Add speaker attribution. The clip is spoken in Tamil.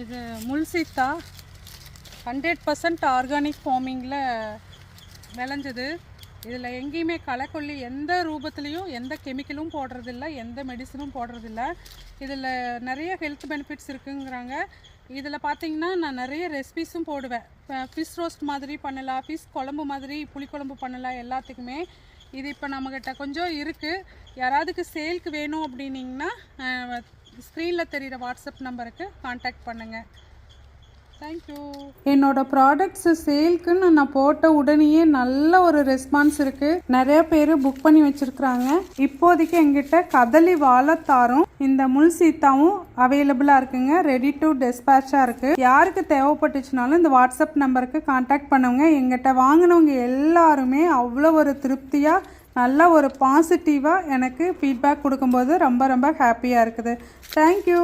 Speaker 1: இது முள் சீத்தா. ஹண்ட்ரட் பர்சன்ட் ஆர்கானிக் ஃபார்மிங்கில் விளைஞ்சது. இதில் எங்கேயுமே களைக்கொல்லி எந்த ரூபத்துலேயும் எந்த கெமிக்கலும் போடுறதில்ல எந்த மெடிசனும் போடுறதில்ல. இதில் நிறைய ஹெல்த் பெனிஃபிட்ஸ் இருக்குங்கிறாங்க. இதில் பார்த்தீங்கன்னா நான் நிறைய ரெசிபிஸும் போடுவேன். ஃபிஷ் ரோஸ்ட் மாதிரி பண்ணலாம் ஃபிஷ் குழம்பு மாதிரி புளிக்குழம்பு பண்ணலாம் எல்லாத்துக்குமே. இது இப்போ நம்மக்கிட்ட கொஞ்சம் இருக்குது யாராவதுக்கு சேல்க்கு வேணும் அப்படின்னிங்கன்னா ஸ்க்ரீனில் தெரிகிற வாட்ஸ்அப் நம்பருக்கு காண்டாக்ட் பண்ணுங்கள் தேங்க்யூ என்னோட ப்ராடக்ட்ஸ் சேல்க்குன்னு நான் போட்ட உடனேயே நல்ல ஒரு ரெஸ்பான்ஸ் இருக்கு. நிறைய பேர் புக் பண்ணி வச்சிருக்கிறாங்க. இப்போதைக்கு எங்கிட்ட கதலி வாழத்தாரும் இந்த முள் சீத்தாவும் அவைலபிளாக இருக்குங்க. ரெடி டு டெஸ்பேட்சாக இருக்கு. யாருக்கு தேவைப்பட்டுச்சுனாலும் இந்த வாட்ஸ்அப் நம்பருக்கு காண்டாக்ட் பண்ணுங்க. எங்கிட்ட வாங்கினவங்க எல்லாருமே அவ்வளோ ஒரு திருப்தியாக நல்ல ஒரு பாசிட்டிவாக எனக்கு ஃபீட்பேக் கொடுக்கும்போது ரொம்ப ரொம்ப ஹாப்பியாக இருக்குது. தேங்க்யூ